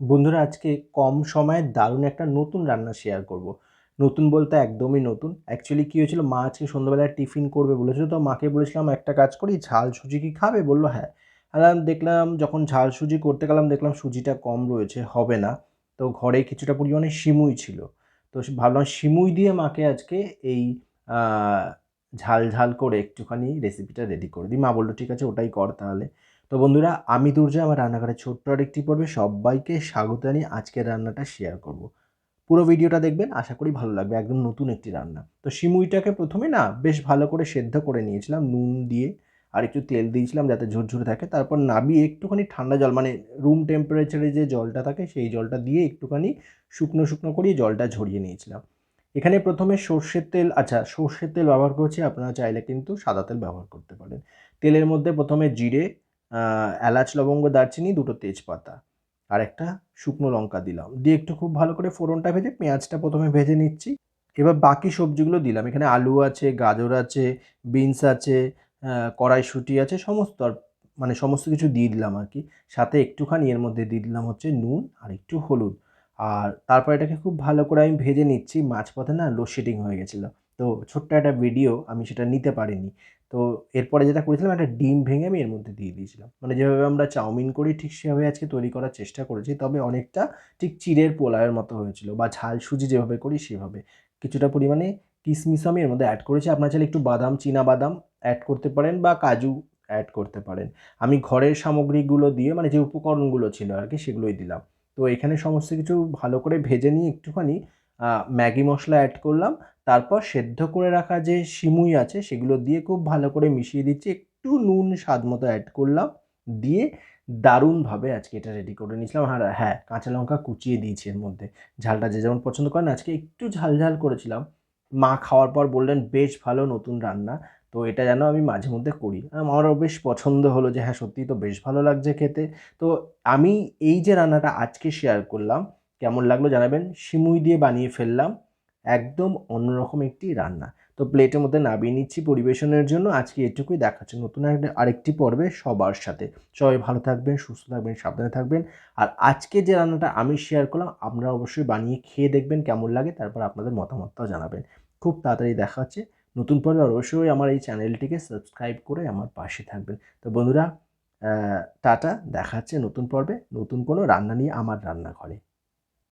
বন্ধুরা, আজকে কম সময়ে দারুণ একটা নতুন রান্না শেয়ার করব। নতুন বলতে একদমই নতুন। অ্যাকচুয়ালি কী হয়েছিল, মা আজকে সন্ধ্যাবেলায় টিফিন করবে বলেছিল, তো মাকে বলেছিলাম, একটা কাজ করি, ঝাল সুজি কি খাবে? বলল হ্যাঁ। আর দেখলাম, যখন ঝাল সুজি করতে গেলাম, দেখলাম সুজিটা কম রয়েছে, হবে না। তো ঘরে কিছুটা পরিমাণে সিমুই ছিল। তো ভাবলাম, সিমুই দিয়ে মাকে আজকে এই ঝাল ঝাল করে একটুখানি রেসিপিটা রেডি করে দিই। মা বলল, ঠিক আছে, ওটাই কর তাহলে। তো বন্ধুরা, আমি দুর্জয়, আমার রান্নাঘরের ছোট্ট আরেকটি পর্বে সবাইকে স্বাগত জানিয়ে আজকের রান্নাটা শেয়ার করব। পুরো ভিডিওটা দেখবেন, আশা করি ভালো লাগবে, একদম নতুন একটি রান্না। তো শিমুইটাকে প্রথমে না বেশ ভালো করে সেদ্ধ করে নিয়েছিলাম, নুন দিয়ে আর একটু তেল দিয়েছিলাম যাতে ঝুরঝুরে থাকে। তারপর নাবিয়ে একটুখানি ঠান্ডা জল মানে রুম টেম্পারেচারে যে জলটা থাকে, সেই জলটা দিয়ে একটুখানি শুকনো শুকনো করিয়ে জলটা ঝরিয়ে নিয়েছিলাম। এখানে প্রথমে সর্ষের তেল আচ্ছা সর্ষের তেল ব্যবহার করছি, আপনারা চাইলে কিন্তু সাদা তেল ব্যবহার করতে পারেন। তেলের মধ্যে প্রথমে জিরে এলাচ, লবঙ্গ, দারচিনি, দুটো তেজপাতা। আর একটা শুকনো লঙ্কা দিলাম। দিয়ে একটু খুব ভালো করে ফোড়নটা ভেজে পেঁয়াজটা প্রথমে ভেজে নিচ্ছি। এবার বাকি সবজিগুলো দিলাম। এখানে আলু আছে, গাজর আছে, বিনস আছে কড়াইশুঁটি আছে, সমস্ত আর মানে সমস্ত কিছু দিয়ে দিলাম আর কি। সাথে একটুখানি এর মধ্যে দিয়ে দিলাম হচ্ছে নুন আর একটু হলুদ। আর তারপর এটাকে খুব ভালো করে আমি ভেজে নিচ্ছি। মাঝপথে না লোডশেডিং হয়ে গেছিল। তো ছোট্ট একটা ভিডিও আমি সেটা নিতে পারিনি। তো এরপরে যেটা করেছিলাম, একটা ডিম ভেঙে আমি এর মধ্যে দিয়ে দিয়েছিলাম। মানে যেভাবে আমরা চাউমিন করি, ঠিক সেভাবে আজকে তৈরি করার চেষ্টা করেছি, তবে অনেকটা ঠিক চিড়ের পোলাওয়ের মতো হয়েছিল বা ঝাল সুজি যেভাবে করি সেভাবে। কিছুটা পরিমাণে কিশমিশ আমি এর মধ্যে অ্যাড করেছি। আপনার চাইলে একটু বাদাম, চীনা বাদাম অ্যাড করতে পারেন বা কাজু অ্যাড করতে পারেন। আমি ঘরের সামগ্রীগুলো দিয়ে মানে যে উপকরণগুলো ছিল আর কি, সেগুলোই দিলাম। তো এখানে সমস্ত কিছু ভালো করে ভেজে নিয়ে একটুখানি ম্যাগি মশলা অ্যাড করলাম। তারপর সেদ্ধ করে রাখা যে সিমুই আছে, সেগুলো দিয়ে খুব ভালো করে মিশিয়ে দিচ্ছি। একটু নুন স্বাদ মতো অ্যাড করলাম। দিয়ে দারুণভাবে আজকে এটা রেডি করে নিয়েছিলাম। আর হ্যাঁ কাঁচা লঙ্কা কুচিয়ে দিয়েছি এর মধ্যে। ঝালটা যে যেমন পছন্দ করেন, আজকে একটু ঝাল ঝাল করেছিলাম। মা খাওয়ার পর বললেন, বেশ ভালো নতুন রান্না। তো এটা যেন আমি মাঝে মধ্যে করি। আমারও বেশ পছন্দ হলো যে হ্যাঁ সত্যিই তো বেশ ভালো লাগছে খেতে। তো আমি এই যে রান্নাটা আজকে শেয়ার করলাম কেমন লাগল জানাবেন। সিমুই দিয়ে বানিয়ে ফেললাম। একদম অন্যরকম একটি রান্না। তো প্লেটের মধ্যে নামিয়ে নিচ্ছি পরিবেশনের জন্য। আজকে এটুকুই। দেখাচ্ছে নতুন আরেকটি পর্বে সবার সাথে। সবাই ভালো থাকবেন, সুস্থ থাকবেন, সাবধানে থাকবেন। আর আজকে যে রান্নাটা আমি শেয়ার করলাম, আপনারা অবশ্যই বানিয়ে খেয়ে দেখবেন কেমন লাগে, তারপর আপনাদের মতামতটাও জানাবেন। খুব তাড়াতাড়ি দেখা হচ্ছে নতুন পর্বে। অবশ্যই আমার এই চ্যানেলটিকে সাবস্ক্রাইব করে আমার পাশে থাকবেন। তো বন্ধুরা টাটা। দেখা হচ্ছে নতুন পর্বে। নতুন কোনো রান্না নিয়ে আমার রান্নাঘরে।